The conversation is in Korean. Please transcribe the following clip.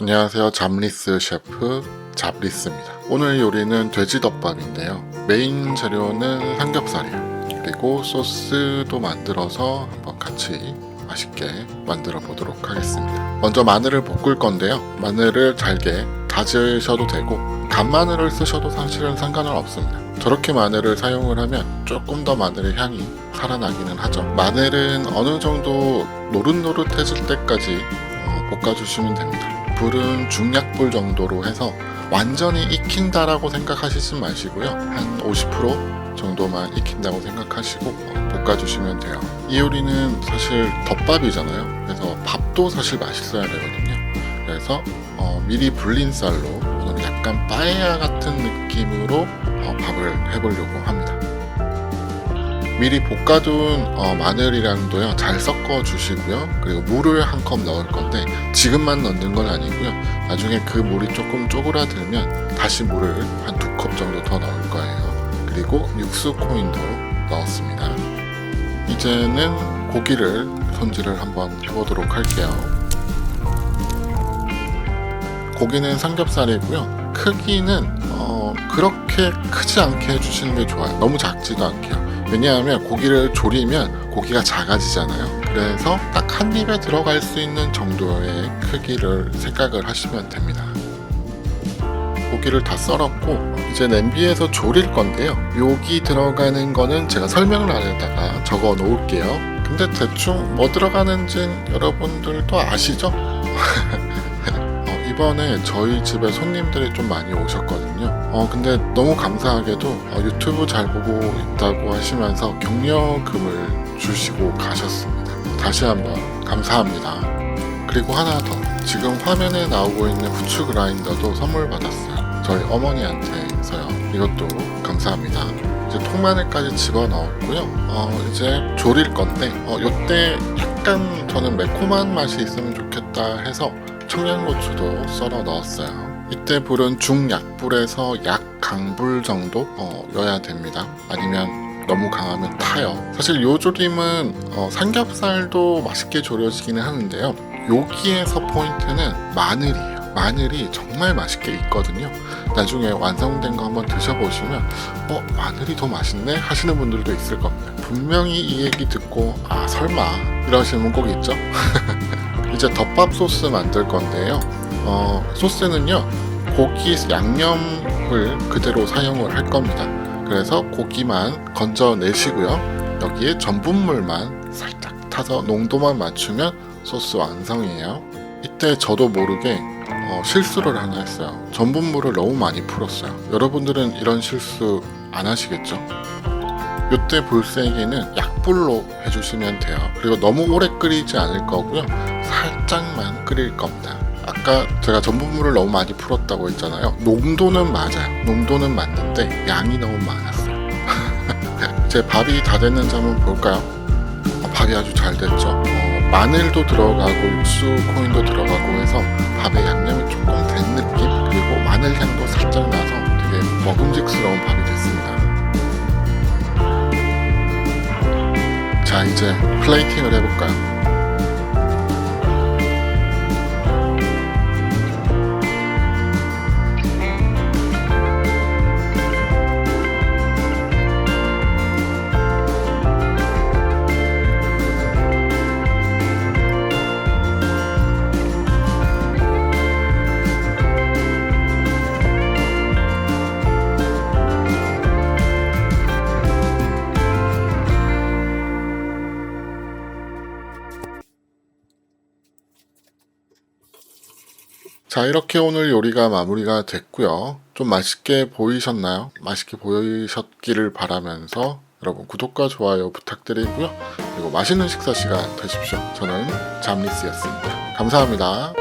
안녕하세요. 잡리스 셰프 잡리스입니다. 오늘 요리는 돼지덮밥인데요. 메인 재료는 삼겹살이에요. 그리고 소스도 만들어서 한번 같이 맛있게 만들어 보도록 하겠습니다. 먼저 마늘을 볶을 건데요. 마늘을 잘게 다지셔도 되고 간마늘을 쓰셔도 사실은 상관은 없습니다. 저렇게 마늘을 사용을 하면 조금 더 마늘의 향이 살아나기는 하죠. 마늘은 어느 정도 노릇노릇해질 때까지 어, 볶아주시면 됩니다. 불은 중약불 정도로 해서 완전히 익힌다라고 생각하시지 마시고요. 한 50% 정도만 익힌다고 생각하시고 어, 볶아주시면 돼요. 이 요리는 사실 덮밥이잖아요. 그래서 밥도 사실 맛있어야 되거든요. 그래서 어, 미리 불린 쌀로 약간 빠에야 같은 느낌으로 어, 밥을 해보려고 합니다. 미리 볶아둔 어, 마늘이랑도요 잘 섞어 주시고요. 그리고 물을 한 컵 넣을 건데 지금만 넣는 건 아니고요. 나중에 그 물이 조금 쪼그라들면 다시 물을 한 두 컵 정도 더 넣을 거예요. 그리고 육수 코인도 넣었습니다. 이제는 고기를 손질을 한번 해보도록 할게요. 고기는 삼겹살이고요. 크기는 어, 그렇게 크지 않게 해주시는 게 좋아요. 너무 작지도 않게요 왜냐하면 고기를 졸이면 고기가 작아지잖아요. 그래서 딱 한 입에 들어갈 수 있는 정도의 크기를 생각을 하시면 됩니다. 고기를 다 썰었고 이제 냄비에서 졸일 건데요. 여기 들어가는 거는 제가 설명란에다가 적어 놓을게요. 근데 대충 뭐 들어가는지는 여러분들도 아시죠? 어, 이번에 저희 집에 손님들이 좀 많이 오셨거든요. 어, 근데 너무 감사하게도 어, 유튜브 잘 보고 있다고 하시면서 격려금을 주시고 가셨습니다. 다시 한번 감사합니다. 그리고 하나 더. 지금 화면에 나오고 있는 후추 그라인더도 선물 받았어요. 저희 어머니한테서요. 이것도 감사합니다. 이제 통마늘까지 집어 넣었고요. 어, 이제 졸일 건데, 어, 요때 약간 저는 매콤한 맛이 있으면 좋겠다 해서 청양고추도 썰어 넣었어요. 이때 불은 중약불에서 약강불 정도 어, 여야 됩니다. 아니면 너무 강하면 타요. 사실 요 조림은 어, 삼겹살도 맛있게 졸여지기는 하는데요. 여기에서 포인트는 마늘이에요. 마늘이 정말 맛있게 익거든요. 나중에 완성된 거 한번 드셔보시면 어 마늘이 더 맛있네 하시는 분들도 있을 겁니다. 분명히 이 얘기 듣고 아 설마 이러시는 분 꼭 있죠. 이제 덮밥 소스 만들 건데요. 어, 소스는요 고기 양념을 그대로 사용을 할 겁니다. 그래서 고기만 건져내시고요. 여기에 전분물만 살짝 타서 농도만 맞추면 소스 완성이에요. 이때 저도 모르게 어, 실수를 하나 했어요. 전분물을 너무 많이 풀었어요. 여러분들은 이런 실수 안 하시겠죠? 이때 불세기는 약불로 해주시면 돼요. 그리고 너무 오래 끓이지 않을 거고요. 살짝만 끓일 겁니다. 아까 제가 전분물을 너무 많이 풀었다고 했잖아요. 농도는 맞아요. 농도는 맞는데 양이 너무 많았어요. 제 밥이 다 됐는지 한번 볼까요? 어, 밥이 아주 잘 됐죠. 어, 마늘도 들어가고 육수 코인도 들어가고 해서 밥에 양념이 조금 된 느낌 그리고 마늘 향도 살짝 나서 되게 먹음직스러운 밥이 됐습니다. 자 이제 플레이팅을 해볼까요? 자, 이렇게 오늘 요리가 마무리가 됐고요. 좀 맛있게 보이셨나요? 맛있게 보이셨기를 바라면서 여러분 구독과 좋아요 부탁드리고요. 그리고 맛있는 식사 시간 되십시오. 저는 잠리스였습니다. 감사합니다.